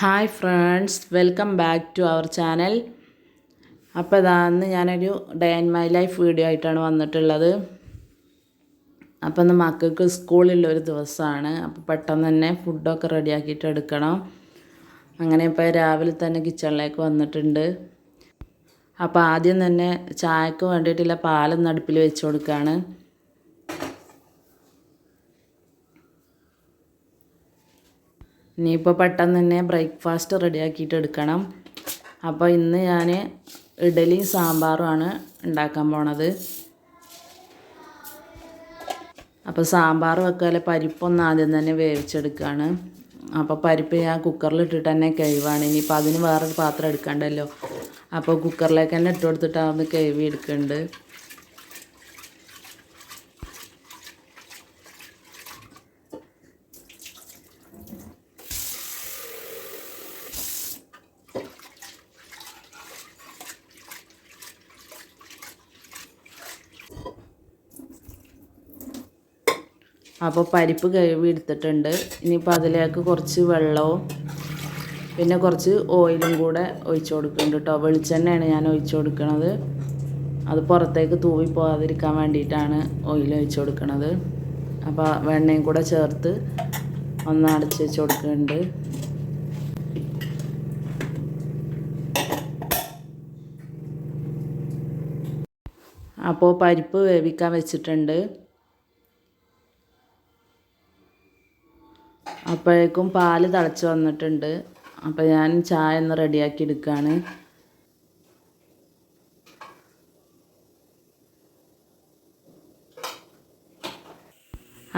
Hi friends welcome back to our channel. അപ്പോൾ ഇതാന്ന് ഞാനൊരു day and my life video ആയിട്ടാണ് വന്നിട്ടുള്ളത്. അപ്പോൾ ഇന്ന് മക്കൾക്ക് സ്കൂളിലുള്ള ഒരു ദിവസമാണ്. അപ്പോൾ പെട്ടെന്ന് തന്നെ ഫുഡൊക്കെ റെഡിയാക്കിയിട്ട് എടുക്കണം. അങ്ങനെ ഇപ്പോൾ രാവിലെ തന്നെ കിച്ചണിലേക്ക് വന്നിട്ടുണ്ട്. അപ്പോൾ ആദ്യം തന്നെ ചായക്ക് വേണ്ടിയിട്ടുള്ള പാലൊന്ന് അടുപ്പിൽ വെച്ച് കൊടുക്കുകയാണ്. ഇനിയിപ്പോൾ പെട്ടെന്ന് തന്നെ ബ്രേക്ക്ഫാസ്റ്റ് റെഡിയാക്കിയിട്ട് എടുക്കണം. അപ്പോൾ ഇന്ന് ഞാൻ ഇഡലിയും സാമ്പാറുമാണ് ഉണ്ടാക്കാൻ പോണത്. അപ്പോൾ സാമ്പാർ വെക്കാതെ പരിപ്പൊന്ന് ആദ്യം തന്നെ വേവിച്ചെടുക്കുകയാണ് അപ്പോൾ പരിപ്പ് ഞാൻ കുക്കറിൽ ഇട്ടിട്ട് തന്നെ കഴിവാണ്. ഇനിയിപ്പോൾ അതിന് വേറൊരു പാത്രം എടുക്കണ്ടല്ലോ. അപ്പോൾ കുക്കറിലേക്ക് തന്നെ ഇട്ട് കൊടുത്തിട്ട് കഴിവി എടുക്കുന്നുണ്ട് അപ്പോൾ പരിപ്പ് കഴുകി എടുത്തിട്ടുണ്ട് ഇനിയിപ്പോൾ അതിലേക്ക് കുറച്ച് വെള്ളവും പിന്നെ കുറച്ച് ഓയിലും കൂടെ ഒഴിച്ചു കൊടുക്കുന്നുണ്ട് കേട്ടോ. വെളിച്ചെണ്ണയാണ് ഞാൻ ഒഴിച്ചു കൊടുക്കുന്നത് അത് പുറത്തേക്ക് തൂവി പോകാതിരിക്കാൻ വേണ്ടിയിട്ടാണ് ഓയിൽ ഒഴിച്ചു കൊടുക്കുന്നത് അപ്പോൾ വെണ്ണയും കൂടെ ചേർത്ത് ഒന്ന് അടച്ച് വെച്ച് കൊടുക്കുന്നുണ്ട്. അപ്പോൾ പരിപ്പ് വേവിക്കാൻ വെച്ചിട്ടുണ്ട്. അപ്പോഴേക്കും പാൽ തിളച്ച് വന്നിട്ടുണ്ട്. അപ്പോൾ ഞാൻ ചായ ഒന്ന് റെഡിയാക്കി എടുക്കുകയാണ്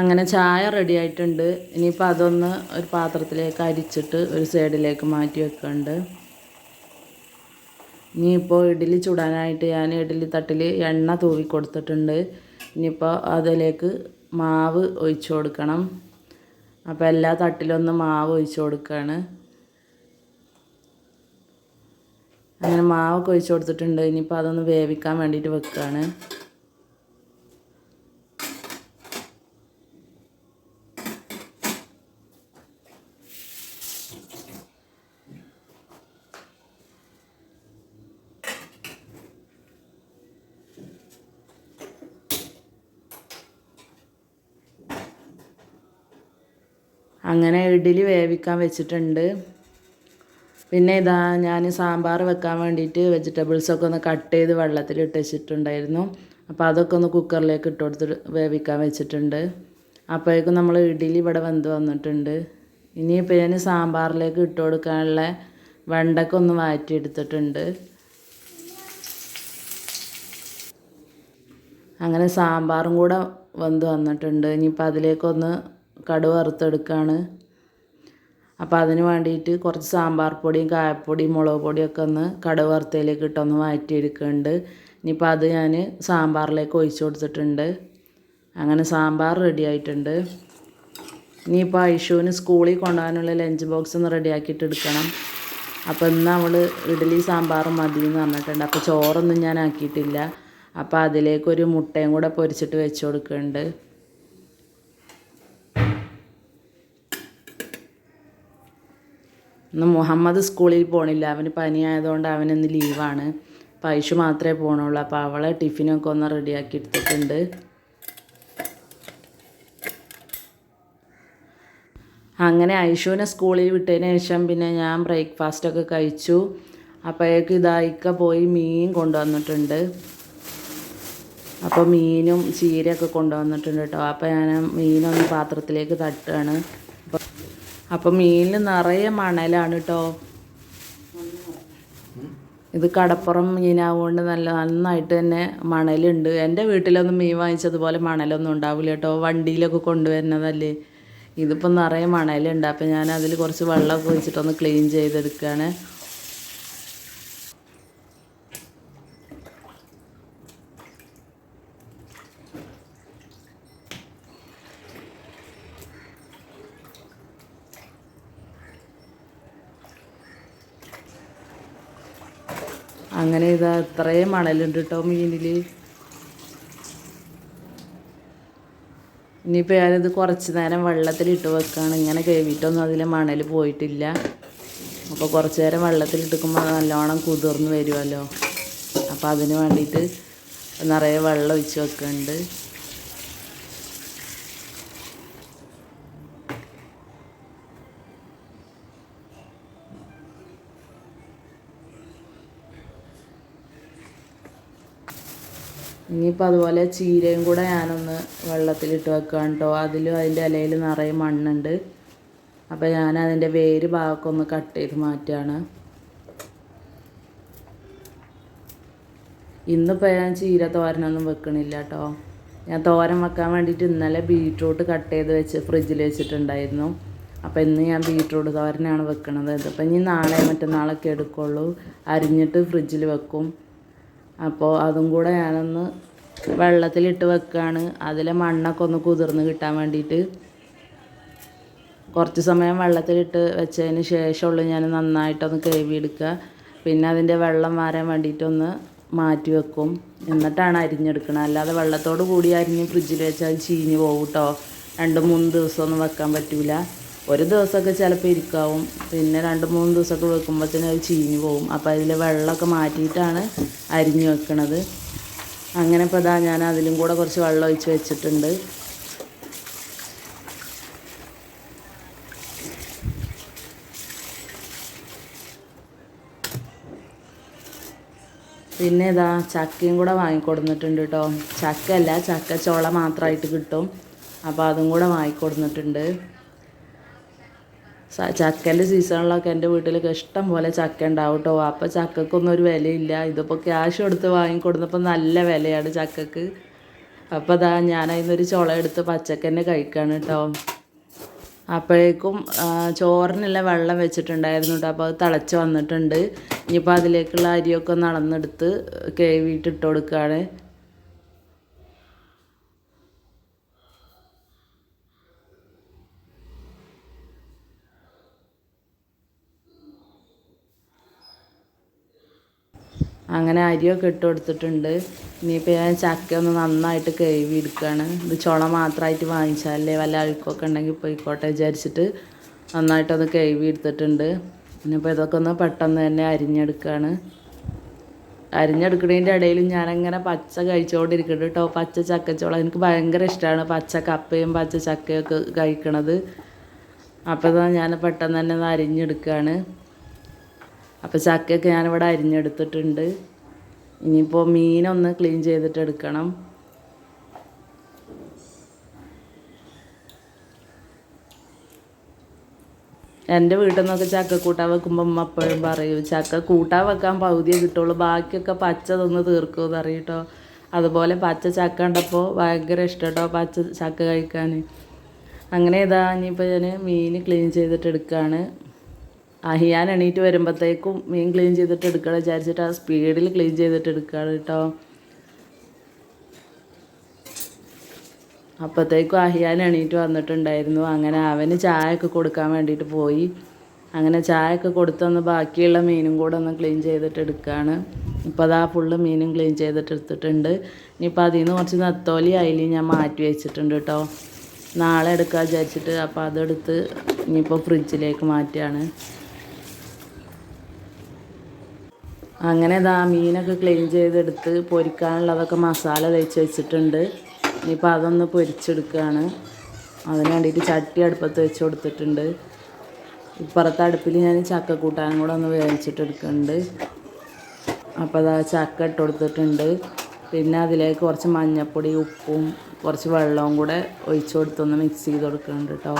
അങ്ങനെ ചായ റെഡി ആയിട്ടുണ്ട്. ഇനിയിപ്പോൾ അതൊന്ന് ഒരു പാത്രത്തിലേക്ക് അരിച്ചിട്ട് ഒരു സൈഡിലേക്ക് മാറ്റി വെക്കുന്നുണ്ട് ഇനിയിപ്പോൾ ഇഡ്ഡലി ചുടാനായിട്ട് ഞാൻ ഇഡ്ഡലി തട്ടിൽ എണ്ണ തൂവി കൊടുത്തിട്ടുണ്ട്. ഇനിയിപ്പോൾ അതിലേക്ക് മാവ് ഒഴിച്ചു കൊടുക്കണം. അപ്പോൾ എല്ലാ തട്ടിലൊന്ന് മാവ് ഒഴിച്ചു കൊടുക്കുകയാണ് അങ്ങനെ മാവൊക്കെ ഒഴിച്ചു കൊടുത്തിട്ടുണ്ട്. ഇനിയിപ്പോൾ അതൊന്ന് വേവിക്കാൻ വേണ്ടിയിട്ട് വെക്കുകയാണ് അങ്ങനെ ഇഡ്ഡലി വേവിക്കാൻ വെച്ചിട്ടുണ്ട്. പിന്നെ ഇതാ ഞാൻ സാമ്പാർ വെക്കാൻ വേണ്ടിയിട്ട് വെജിറ്റബിൾസൊക്കെ ഒന്ന് കട്ട് ചെയ്ത് വെള്ളത്തിൽ ഇട്ട് വെച്ചിട്ടുണ്ടായിരുന്നു. അപ്പോൾ അതൊക്കെ ഒന്ന് കുക്കറിലേക്ക് ഇട്ട് കൊടുത്ത് വേവിക്കാൻ വെച്ചിട്ടുണ്ട്. അപ്പോഴേക്കും നമ്മൾ ഇഡ്ഡലി ഇവിടെ വെന്ത് വന്നിട്ടുണ്ട്. ഇനിയിപ്പോൾ ഞാൻ സാമ്പാറിലേക്ക് ഇട്ട് കൊടുക്കാനുള്ള വെണ്ടക്ക ഒന്ന് മാറ്റിയെടുത്തിട്ടുണ്ട് അങ്ങനെ സാമ്പാറും കൂടെ വെന്ത് വന്നിട്ടുണ്ട്. ഇനിയിപ്പോൾ അതിലേക്കൊന്ന് കടുക് വറുത്തെടുക്കുകയാണ് അപ്പോൾ അതിന് വേണ്ടിയിട്ട് കുറച്ച് സാമ്പാർ പൊടിയും കായപ്പൊടിയും മുളക് പൊടിയൊക്കെ ഒന്ന് കടുക് വറുത്തതിലേക്ക് ഇട്ടൊന്ന് മാറ്റിയെടുക്കുന്നുണ്ട് ഇനിയിപ്പോൾ അത് ഞാൻ സാമ്പാറിലേക്ക് ഒഴിച്ചു കൊടുത്തിട്ടുണ്ട്. അങ്ങനെ സാമ്പാർ റെഡി ആയിട്ടുണ്ട്. ഇനിയിപ്പോൾ ഐഷുവിന് സ്കൂളിൽ കൊണ്ടുപോകാനുള്ള ലഞ്ച് ബോക്സ് ഒന്ന് റെഡിയാക്കിയിട്ട് എടുക്കണം. അപ്പോൾ ഇന്ന് അവൾ ഇഡ്ഡലി സാമ്പാറും മതി എന്ന് പറഞ്ഞിട്ടുണ്ട്. അപ്പോൾ ചോറൊന്നും ഞാൻ ആക്കിയിട്ടില്ല. അപ്പോൾ അതിലേക്കൊരു മുട്ടയും കൂടെ പൊരിച്ചിട്ട് വെച്ച് കൊടുക്കുന്നുണ്ട്. ഇന്ന് മുഹമ്മദ് സ്കൂളിൽ പോണില്ല. അവന് പനിയായതുകൊണ്ട് അവനിന്ന് ലീവാണ്. പൈഷു മാത്രമേ പോകണുള്ളൂ അപ്പോൾ അവളെ ടിഫിനൊക്കെ ഒന്ന് റെഡിയാക്കി എടുത്തിട്ടുണ്ട്. അങ്ങനെ ഐഷുവിനെ സ്കൂളിൽ വിട്ടതിന് ശേഷം പിന്നെ ഞാൻ ബ്രേക്ക്ഫാസ്റ്റൊക്കെ കഴിച്ചു. അപ്പോഴേക്ക് ഇതായിക്ക പോയി മീൻ കൊണ്ടുവന്നിട്ടുണ്ട്. അപ്പോൾ മീനും ചീരയൊക്കെ കൊണ്ടുവന്നിട്ടുണ്ട് കേട്ടോ. അപ്പോൾ ഞാൻ മീനൊന്ന് പാത്രത്തിലേക്ക് തട്ടുകയാണ്. അപ്പം മീനിൽ നിറയെ മണലാണ് കേട്ടോ ഇത് കടപ്പുറം മീനാവുകൊണ്ട് നല്ല നന്നായിട്ട് തന്നെ മണലുണ്ട്. എന്റെ വീട്ടിലൊന്നും മീൻ വാങ്ങിച്ചതുപോലെ മണലൊന്നും ഉണ്ടാവില്ല കേട്ടോ വണ്ടിയിലൊക്കെ കൊണ്ടുവരുന്നതല്ലേ. ഇതിപ്പം നിറയെ മണലുണ്ട്. അപ്പം ഞാൻ അതിൽ കുറച്ച് വെള്ളമൊക്കെ ഒഴിച്ചിട്ടൊന്ന് ക്ലീൻ ചെയ്തെടുക്കുകയാണ് ഇത്രയും മണലുണ്ട് കേട്ടോ മീനിൽ ഇനിയിപ്പോൾ ഞാനിത് കുറച്ച് നേരം വെള്ളത്തിലിട്ട് വെക്കുകയാണ് ഇങ്ങനെ കഴുകിയിട്ടൊന്നും അതിൽ മണൽ പോയിട്ടില്ല. അപ്പോൾ കുറച്ച് നേരം വെള്ളത്തിലിട്ടിക്കുമ്പോൾ നല്ലോണം കുതിർന്ന് വരുമല്ലോ അപ്പോൾ അതിന് വേണ്ടിയിട്ട് നിറയെ വെള്ളം ഒഴിച്ച് വെക്കുന്നുണ്ട് ഇനിയിപ്പോൾ അതുപോലെ ചീരയും കൂടെ ഞാനൊന്ന് വെള്ളത്തിലിട്ട് വെക്കാം കേട്ടോ അതിലും അതിന്റെ ഇലയിൽ നിറയെ മണ്ണുണ്ട്. അപ്പോൾ ഞാൻ അതിന്റെ വേര് ഭാഗമൊക്കെ ഒന്ന് കട്ട് ചെയ്ത് മാറ്റുകയാണ് ഇന്നിപ്പോൾ ഞാൻ ചീര തോരനൊന്നും വെക്കണില്ല കേട്ടോ ഞാൻ തോരൻ വെക്കാൻ വേണ്ടിയിട്ട് ഇന്നലെ ബീട്രൂട്ട് കട്ട് ചെയ്ത് വെച്ച് ഫ്രിഡ്ജിൽ വെച്ചിട്ടുണ്ടായിരുന്നു. അപ്പോൾ ഇന്ന് ഞാൻ ബീട്രൂട്ട് തോരനാണ് വെക്കണത്. ഇതിപ്പോൾ ഇനി നാളെ മറ്റന്നാളൊക്കെ എടുക്കുള്ളൂ. അരിഞ്ഞിട്ട് ഫ്രിഡ്ജിൽ വെക്കും. അപ്പോൾ അതും കൂടെ ഞാനൊന്ന് വെള്ളത്തിലിട്ട് വെക്കുകയാണ് അതിലെ മണ്ണൊക്കെ ഒന്ന് കുതിർന്ന് കിട്ടാൻ വേണ്ടിയിട്ട് കുറച്ച് സമയം വെള്ളത്തിലിട്ട് വെച്ചതിന് ശേഷമുള്ളൂ ഞാൻ നന്നായിട്ടൊന്ന് കഴുകിയെടുക്കുക. പിന്നെ അതിന്റെ വെള്ളം മാറാൻ വേണ്ടിയിട്ടൊന്ന് മാറ്റി വെക്കും. എന്നിട്ടാണ് അരിഞ്ഞെടുക്കണം അല്ലാതെ വെള്ളത്തോട് കൂടി അരിഞ്ഞ് ഫ്രിഡ്ജിൽ വെച്ചാൽ ചീഞ്ഞ് പോകും കേട്ടോ രണ്ട് മൂന്ന് ദിവസമൊന്നും വെക്കാൻ പറ്റില്ല ഒരു ദിവസമൊക്കെ ചിലപ്പോൾ ഇരിക്കാവും. പിന്നെ രണ്ട് മൂന്ന് ദിവസമൊക്കെ വെക്കുമ്പോഴത്തേനും അത് ചീഞ്ഞ് പോകും അപ്പോൾ അതിൽ വെള്ളമൊക്കെ മാറ്റിയിട്ടാണ് അരിഞ്ഞ് വെക്കണത്. അങ്ങനെ ഇപ്പോൾ ഇതാ ഞാൻ അതിലും കൂടെ കുറച്ച് വെള്ളം ഒഴിച്ച് വെച്ചിട്ടുണ്ട്. പിന്നെ ഇതാ ചക്കയും കൂടെ വാങ്ങിക്കൊടുന്നിട്ടുണ്ട് കേട്ടോ ചക്കയല്ല ചക്കച്ചോള ചോള മാത്രമായിട്ട് കിട്ടും. അപ്പോൾ അതും കൂടെ വാങ്ങിക്കൊടുന്നിട്ടുണ്ട്. ചക്കന്റെ സീസണിലൊക്കെ എന്റെ വീട്ടിലൊക്കെ ഇഷ്ടം പോലെ ചക്ക ഉണ്ടാവും കേട്ടോ അപ്പോൾ ചക്കക്കൊന്നും ഒരു വിലയില്ല. ഇതിപ്പോൾ ക്യാഷ് കൊടുത്ത് വാങ്ങിക്കൊടുന്നപ്പോൾ നല്ല വിലയാണ് ചക്കക്ക്. അപ്പോൾ അതാ ഞാൻ അതിനൊരു ചുള എടുത്ത് പച്ചക്കന്നെ കഴിക്കാണ് കേട്ടോ അപ്പോഴേക്കും ചോറിനുള്ള വെള്ളം വെച്ചിട്ടുണ്ടായിരുന്നു കേട്ടോ അപ്പോൾ അത് തിളച്ച് വന്നിട്ടുണ്ട്. ഇനിയിപ്പോൾ അതിലേക്കുള്ള അരിയൊക്കെ നടന്നെടുത്ത് കേവിയിട്ട് ഇട്ട് കൊടുക്കുകയാണ് അങ്ങനെ അരിയൊക്കെ ഇട്ട് കൊടുത്തിട്ടുണ്ട്. ഇനിയിപ്പോൾ ഞാൻ ചക്ക ഒന്ന് നന്നായിട്ട് കഴുകി എടുക്കുകയാണ് ഇത് ചുള മാത്രമായിട്ട് വാങ്ങിച്ചാലേ വല്ല അഴുക്കൊക്കെ ഉണ്ടെങ്കിൽ പോയിക്കോട്ടെ വിചാരിച്ചിട്ട് നന്നായിട്ടൊന്ന് കഴുകി എടുത്തിട്ടുണ്ട്. ഇനിയിപ്പോൾ ഇതൊക്കെ ഒന്ന് പെട്ടെന്ന് തന്നെ അരിഞ്ഞെടുക്കുകയാണ് അരിഞ്ഞെടുക്കുന്നതിന്റെ ഇടയിൽ ഞാനങ്ങനെ പച്ച കഴിച്ചുകൊണ്ടിരിക്കുന്നുണ്ട് കേട്ടോ. പച്ച ചക്കച്ചോള എനിക്ക് ഭയങ്കര ഇഷ്ടമാണ് പച്ച കപ്പയും പച്ച ചക്കയൊക്കെ കഴിക്കണത്. അപ്പോൾ ഞാൻ പെട്ടെന്ന് തന്നെ ഒന്ന് അരിഞ്ഞെടുക്കുകയാണ് അപ്പോൾ ചക്കയൊക്കെ ഞാനിവിടെ അരിഞ്ഞെടുത്തിട്ടുണ്ട്. ഇനിയിപ്പോൾ മീനൊന്ന് ക്ലീൻ ചെയ്തിട്ട് എടുക്കണം. എന്റെ വീട്ടിൽ നിന്നൊക്കെ ചക്ക കൂട്ടാൻ വെക്കുമ്പോൾ അമ്മ പറയും ചക്ക കൂട്ടാൻ വെക്കാൻ പകുതിയെ കിട്ടുള്ളൂ ബാക്കിയൊക്കെ പച്ച തിന്ന് തീർക്കുമെന്ന് അറിയട്ടോ അതുപോലെ പച്ച ചക്ക ഉണ്ടപ്പോൾ ഭയങ്കര ഇഷ്ടം കേട്ടോ പച്ച ചക്ക കഴിക്കാൻ അങ്ങനെ ഇതാ ഇനിയിപ്പോൾ ഞാൻ മീൻ ക്ലീൻ ചെയ്തിട്ട് എടുക്കുകയാണ് അഹിയാൻ എണീറ്റ് വരുമ്പോഴത്തേക്കും മീൻ ക്ലീൻ ചെയ്തിട്ട് എടുക്കണം വിചാരിച്ചിട്ട് ആ സ്പീഡിൽ ക്ലീൻ ചെയ്തിട്ട് എടുക്കുകയാണ് കേട്ടോ. അപ്പോഴത്തേക്കും അഹിയാൻ എണീറ്റ് വന്നിട്ടുണ്ടായിരുന്നു. അങ്ങനെ അവന് ചായയൊക്കെ കൊടുക്കാൻ വേണ്ടിയിട്ട് പോയി. അങ്ങനെ ചായയൊക്കെ കൊടുത്തൊന്ന് ബാക്കിയുള്ള മീനും കൂടെ ഒന്ന് ക്ലീൻ ചെയ്തിട്ട് എടുക്കുകയാണ് ഇപ്പോൾ അതാ ഫുള്ള് മീനും ക്ലീൻ ചെയ്തിട്ട് എടുത്തിട്ടുണ്ട്. ഇനിയിപ്പോൾ അതിൽ നിന്ന് കുറച്ച് നത്തോലി അയിലി ഞാൻ മാറ്റി വെച്ചിട്ടുണ്ട് കേട്ടോ. നാളെ എടുക്കാൻ വിചാരിച്ചിട്ട് അപ്പോൾ അതെടുത്ത് ഇനിയിപ്പോൾ ഫ്രിഡ്ജിലേക്ക് മാറ്റുകയാണ് അങ്ങനെ ഇതാ മീനൊക്കെ ക്ലീൻ ചെയ്തെടുത്ത് പൊരിക്കാനുള്ളതൊക്കെ മസാല തേച്ച് വെച്ചിട്ടുണ്ട്. ഇനിയിപ്പോൾ അതൊന്ന് പൊരിച്ചെടുക്കുകയാണ് അതിന് വേണ്ടിയിട്ട് ചട്ടി അടുപ്പത്ത് വെച്ച് കൊടുത്തിട്ടുണ്ട്. ഇപ്പുറത്തെ അടുപ്പിൽ ഞാൻ ചക്ക കൂട്ടാനും കൂടെ ഒന്ന് വേവിച്ചിട്ടെടുക്കുന്നുണ്ട് അപ്പോൾ അതാ ചക്ക ഇട്ട് കൊടുത്തിട്ടുണ്ട്. പിന്നെ അതിലേക്ക് കുറച്ച് മഞ്ഞൾപ്പൊടി ഉപ്പും കുറച്ച് വെള്ളവും കൂടെ ഒഴിച്ചു കൊടുത്തൊന്ന് മിക്സ് ചെയ്ത് കൊടുക്കുന്നുണ്ട് കേട്ടോ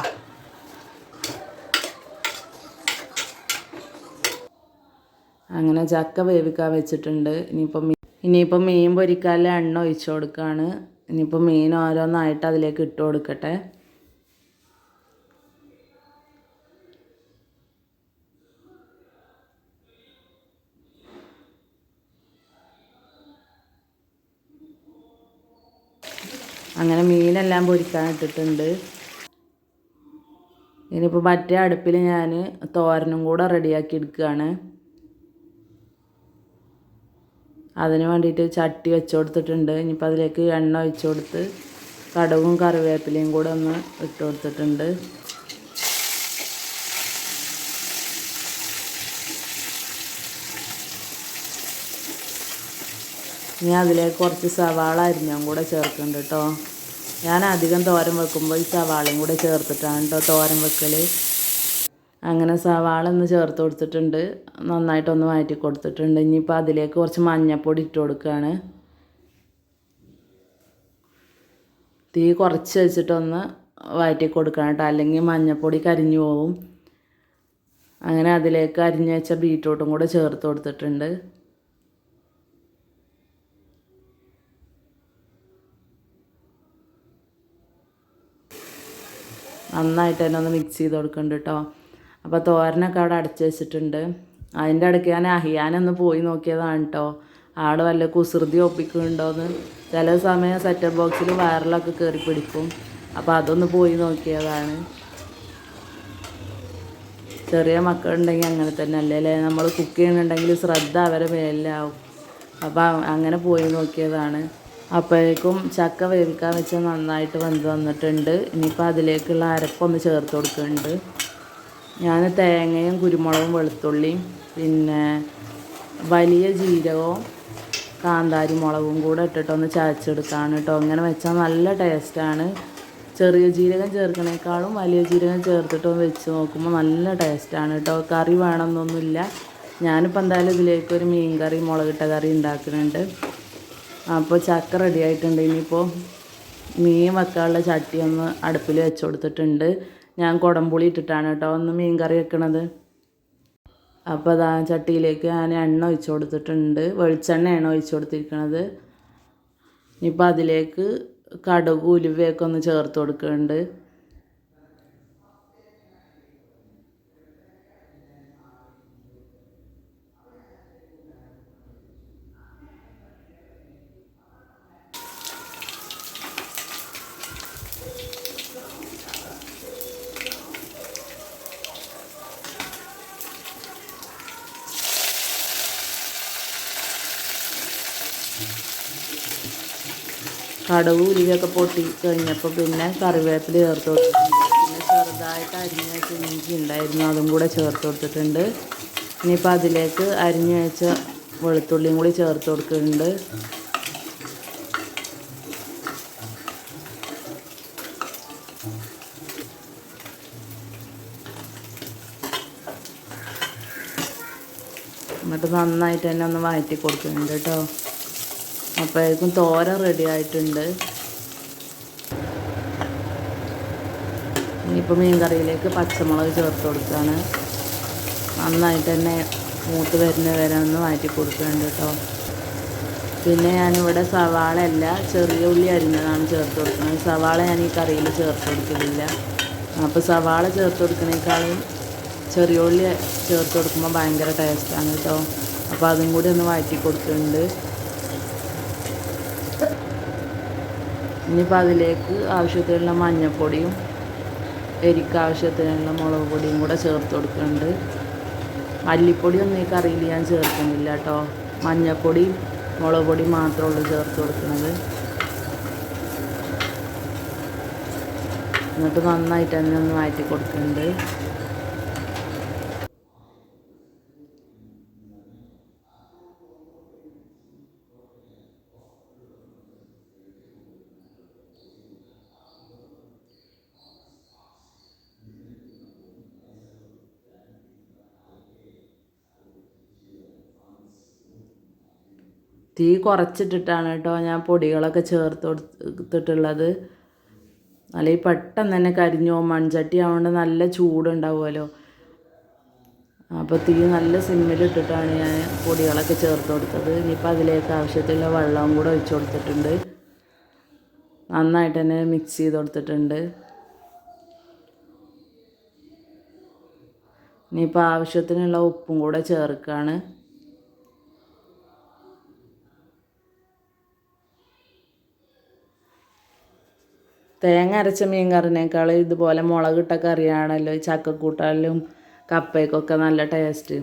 അങ്ങനെ ചക്ക വേവിക്കാൻ വെച്ചിട്ടുണ്ട്. ഇനിയിപ്പം ഇനിയിപ്പം മീൻ പൊരിക്കാനുള്ള എണ്ണ ഒഴിച്ചു കൊടുക്കുകയാണ് ഇനിയിപ്പോൾ മീൻ ഓരോന്നായിട്ട് അതിലേക്ക് ഇട്ട് കൊടുക്കട്ടെ. അങ്ങനെ മീനെല്ലാം പൊരിക്കാൻ ഇട്ടിട്ടുണ്ട്. ഇനിയിപ്പോൾ മറ്റേ അടുപ്പിൽ ഞാൻ തോരനും കൂടെ റെഡിയാക്കി എടുക്കുകയാണ്. അതിന് വേണ്ടിയിട്ട് ചട്ടി വെച്ചു കൊടുത്തിട്ടുണ്ട്. ഇനിയിപ്പോൾ അതിലേക്ക് എണ്ണ ഒഴിച്ച് കൊടുത്ത് കടുകും കറിവേപ്പിലയും കൂടെ ഒന്ന് ഇട്ട് കൊടുത്തിട്ടുണ്ട്. ഇനി അതിലേക്ക് കുറച്ച് സവാള അരിഞ്ഞാൻ കൂടെ ചേർക്കുന്നുണ്ട് കേട്ടോ. ഞാൻ അധികം തോരൻ വെക്കുമ്പോൾ ഈ സവാളയും കൂടെ ചേർത്തിട്ടാണ് കേട്ടോ തോരൻ വെക്കൽ അങ്ങനെ സവാള ഒന്ന് ചേർത്ത് കൊടുത്തിട്ടുണ്ട്. നന്നായിട്ടൊന്ന് വഴറ്റി കൊടുത്തിട്ടുണ്ട്. ഇനിയിപ്പോൾ അതിലേക്ക് കുറച്ച് മഞ്ഞപ്പൊടി ഇട്ട് കൊടുക്കുകയാണ് തീ കുറച്ച് വെച്ചിട്ടൊന്ന് വഴറ്റി കൊടുക്കണം കേട്ടോ. അല്ലെങ്കിൽ മഞ്ഞൾപ്പൊടി കരിഞ്ഞു പോവും. അങ്ങനെ അതിലേക്ക് അരിഞ്ഞു വെച്ച ബീറ്റ്റൂട്ടും കൂടെ ചേർത്ത് കൊടുത്തിട്ടുണ്ട്. നന്നായിട്ട് തന്നെ ഒന്ന് മിക്സ് ചെയ്ത് കൊടുക്കുന്നുണ്ട് കേട്ടോ. അപ്പോൾ തോരനൊക്കെ അവിടെ അടച്ചു വെച്ചിട്ടുണ്ട്. അതിന്റെ ഇടയ്ക്ക് ഞാൻ അഹിയാനൊന്ന് പോയി നോക്കിയതാണ് കേട്ടോ ആടെ വല്ല കുസൃതി ഒപ്പിക്കുന്നുണ്ടോയെന്ന് ചില സമയം സെറ്റപ്പ് ബോക്സിൽ വയറിലൊക്കെ കയറി പിടിക്കും. അപ്പോൾ അതൊന്ന് പോയി നോക്കിയതാണ്. ചെറിയ മക്കളുണ്ടെങ്കിൽ അങ്ങനെ തന്നെ അല്ലേ? നമ്മൾ കുക്ക് ചെയ്യുന്നുണ്ടെങ്കിൽ ശ്രദ്ധ അവരെ മേലിലാവും. അപ്പോൾ അങ്ങനെ പോയി നോക്കിയതാണ്. അപ്പോഴേക്കും ചക്ക വേവിക്കാൻ വെച്ച് നന്നായിട്ട് വെന്ത് വന്നിട്ടുണ്ട്. ഇനിയിപ്പോൾ അതിലേക്കുള്ള അരപ്പൊന്ന് ചേർത്ത് കൊടുക്കുന്നുണ്ട്. ഞാൻ തേങ്ങയും കുരുമുളകും വെളുത്തുള്ളിയും പിന്നെ വലിയ ജീരകവും കാന്താരി മുളകും കൂടെ ഇട്ടിട്ടൊന്ന് ചതച്ചെടുക്കാണ് കേട്ടോ. അങ്ങനെ വെച്ചാൽ നല്ല ടേസ്റ്റാണ് ചെറിയ ജീരകം ചേർക്കണേക്കാളും വലിയ ജീരകം ചേർത്തിട്ടൊന്ന് വെച്ച് നോക്കുമ്പോൾ നല്ല ടേസ്റ്റാണ് കേട്ടോ. കറി വേണമെന്നൊന്നുമില്ല. ഞാനിപ്പോൾ എന്തായാലും ഇതിലേക്ക് ഒരു മീൻ കറി മുളകിട്ട കറി ഉണ്ടാക്കുന്നുണ്ട്. അപ്പോൾ ചക്ക റെഡി ആയിട്ടുണ്ട്. ഇനിയിപ്പോൾ മീൻ വെക്കാനുള്ള ചട്ടി ഒന്ന് അടുപ്പിൽ വെച്ച് കൊടുത്തിട്ടുണ്ട്. ഞാൻ കുടംപുളി ഇട്ടിട്ടാണ് കേട്ടോ ഒന്ന് മീൻ കറി വെക്കണത്. അപ്പോൾ അതാ ചട്ടിയിലേക്ക് ഞാൻ എണ്ണ ഒഴിച്ചു കൊടുത്തിട്ടുണ്ട്. വെളിച്ചെണ്ണയാണ് ഒഴിച്ചു കൊടുത്തിരിക്കുന്നത് ഇനിയിപ്പോൾ അതിലേക്ക് കടുക് ഉലുവയൊക്കെ ഒന്ന് ചേർത്ത് കൊടുക്കുന്നുണ്ട്. കടുക് ഉരുവിയൊക്കെ പൊട്ടി കഴിഞ്ഞപ്പോൾ പിന്നെ കറിവേപ്പില ചേർത്ത് കൊടുത്തിട്ടുണ്ട് പിന്നെ ചെറുതായിട്ട് അരിഞ്ഞ വെച്ച ഇഞ്ചി ഉണ്ടായിരുന്നു അതും കൂടെ ചേർത്ത് കൊടുത്തിട്ടുണ്ട്. ഇനിയിപ്പോൾ അതിലേക്ക് അരിഞ്ഞ് വെച്ച വെളുത്തുള്ളിയും കൂടി ചേർത്ത് കൊടുക്കുന്നുണ്ട്. എന്നിട്ട് നന്നായിട്ട് തന്നെ ഒന്ന് വഴറ്റി കൊടുക്കുന്നുണ്ട് കേട്ടോ. അപ്പോഴേക്കും തോര റെഡി ആയിട്ടുണ്ട്. ഇനിയിപ്പോൾ മീൻ കറിയിലേക്ക് പച്ചമുളക് ചേർത്ത് കൊടുക്കുകയാണ് നന്നായിട്ട് തന്നെ മൂത്ത് വരുന്ന വരെ ഒന്ന് മാറ്റി കൊടുക്കുന്നുണ്ട് കേട്ടോ. പിന്നെ ഞാനിവിടെ സവാള അല്ല ചെറിയ ഉള്ളി അരിഞ്ഞതാണ് ചേർത്ത് കൊടുക്കുന്നത്. സവാള ഞാൻ ഈ കറിയിൽ ചേർത്ത് കൊടുക്കലില്ല അപ്പോൾ സവാള ചേർത്ത് കൊടുക്കുന്നേക്കാളും ചെറിയ ഉള്ളി ചേർത്ത് കൊടുക്കുമ്പോൾ ഭയങ്കര ടേസ്റ്റാണ് കേട്ടോ. അപ്പോൾ അതും കൂടി ഒന്ന് വാറ്റി കൊടുക്കുന്നുണ്ട്. ഇനിയിപ്പോൾ അതിലേക്ക് ആവശ്യത്തിനുള്ള മഞ്ഞൾപ്പൊടിയും എരിക്ക് ആവശ്യത്തിനുള്ള മുളക് പൊടിയും കൂടെ ചേർത്ത് കൊടുക്കുന്നുണ്ട്. മല്ലിപ്പൊടി ഒന്നും ഈ കറിയിൽ ഞാൻ ചേർക്കുന്നില്ല കേട്ടോ. മഞ്ഞൾപ്പൊടി മുളക് പൊടി മാത്രമേ ഉള്ളൂ ചേർത്ത് കൊടുക്കുന്നത്. എന്നിട്ട് നന്നായിട്ട് തന്നെ ഒന്ന് മാറ്റി കൊടുക്കുന്നുണ്ട്. തീ കുറച്ചിട്ടിട്ടാണ് കേട്ടോ ഞാൻ പൊടികളൊക്കെ ചേർത്ത് കൊടുത്തിട്ടുള്ളത്. അല്ലെങ്കിൽ പെട്ടെന്ന് തന്നെ കരിഞ്ഞു പോകും. മൺചട്ടി ആവുകൊണ്ട് നല്ല ചൂടുണ്ടാവുമല്ലോ. അപ്പോൾ തീ നല്ല സിമ്മിലിട്ടിട്ടാണ് ഞാൻ പൊടികളൊക്കെ ചേർത്ത് കൊടുത്തത്. ഇനിയിപ്പോൾ അതിലേക്ക് ആവശ്യത്തിലുള്ള വെള്ളവും കൂടെ ഒഴിച്ചു കൊടുത്തിട്ടുണ്ട്. നന്നായിട്ട് തന്നെ മിക്സ് ചെയ്ത് കൊടുത്തിട്ടുണ്ട്. ഇനിയിപ്പോൾ ആവശ്യത്തിനുള്ള ഉപ്പും കൂടെ ചേർക്കുകയാണ് തേങ്ങ അരച്ച മീൻ കറിനേക്കാൾ ഇതുപോലെ മുളകിട്ട കറിയാണല്ലോ ഈ ചക്കക്കൂട്ടാലും കപ്പയ്ക്കൊക്കെ നല്ല ടേസ്റ്റ്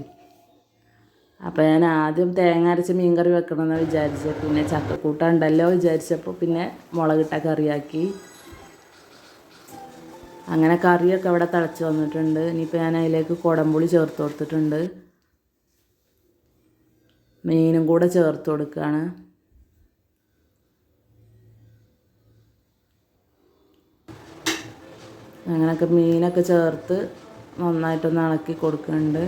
അപ്പോൾ ഞാൻ ആദ്യം തേങ്ങ അരച്ച മീൻ കറി വെക്കണമെന്ന് വിചാരിച്ചത് പിന്നെ ചക്കക്കൂട്ട ഉണ്ടല്ലോ വിചാരിച്ചപ്പോൾ പിന്നെ മുളകിട്ട കറിയാക്കി. അങ്ങനെ കറിയൊക്കെ അവിടെ തിളച്ച് വന്നിട്ടുണ്ട്. ഇനിയിപ്പോൾ ഞാൻ അതിലേക്ക് കുടംപുളി ചേർത്ത് കൊടുത്തിട്ടുണ്ട്. മീനും കൂടെ ചേർത്ത് കൊടുക്കുകയാണ് അങ്ങനെയൊക്കെ മീനൊക്കെ ചേർത്ത് നന്നായിട്ടൊന്ന് ഇളക്കി കൊടുക്കുന്നുണ്ട്.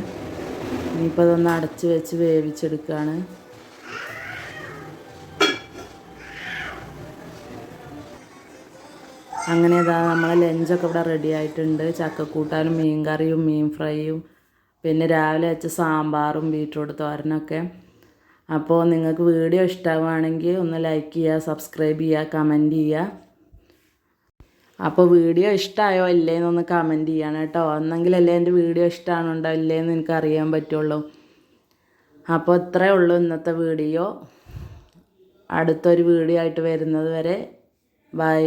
ഇനിയിപ്പോൾ അതൊന്ന് അടച്ച് വെച്ച് വേവിച്ചെടുക്കുകയാണ് അങ്ങനെ ഇതാ നമ്മളെ ലഞ്ചൊക്കെ ഇവിടെ റെഡി ആയിട്ടുണ്ട്. ചക്കക്കൂട്ടാനും മീൻ കറിയും മീൻ ഫ്രൈയും പിന്നെ രാവിലെ വെച്ച സാമ്പാറും ബീട്രൂട്ട് തോരനൊക്കെ. അപ്പോൾ നിങ്ങൾക്ക് വീഡിയോ ഇഷ്ടമാവുകയാണെങ്കിൽ ഒന്ന് ലൈക്ക് ചെയ്യുക സബ്സ്ക്രൈബ് ചെയ്യുക കമന്റ് ചെയ്യുക. അപ്പോൾ വീഡിയോ ഇഷ്ടമായോ ഇല്ലേന്നൊന്ന് കമന്റ് ചെയ്യണം കേട്ടോ. എന്നെങ്കിലല്ലേ എന്റെ വീഡിയോ ഇഷ്ടമാണുണ്ടോ ഇല്ലേന്ന് എനിക്ക് അറിയാൻ പറ്റുള്ളൂ. അപ്പോൾ ഇത്രയേ ഉള്ളൂ ഇന്നത്തെ വീഡിയോ. അടുത്തൊരു വീഡിയോ ആയിട്ട് വരുന്നത് വരെ ബൈ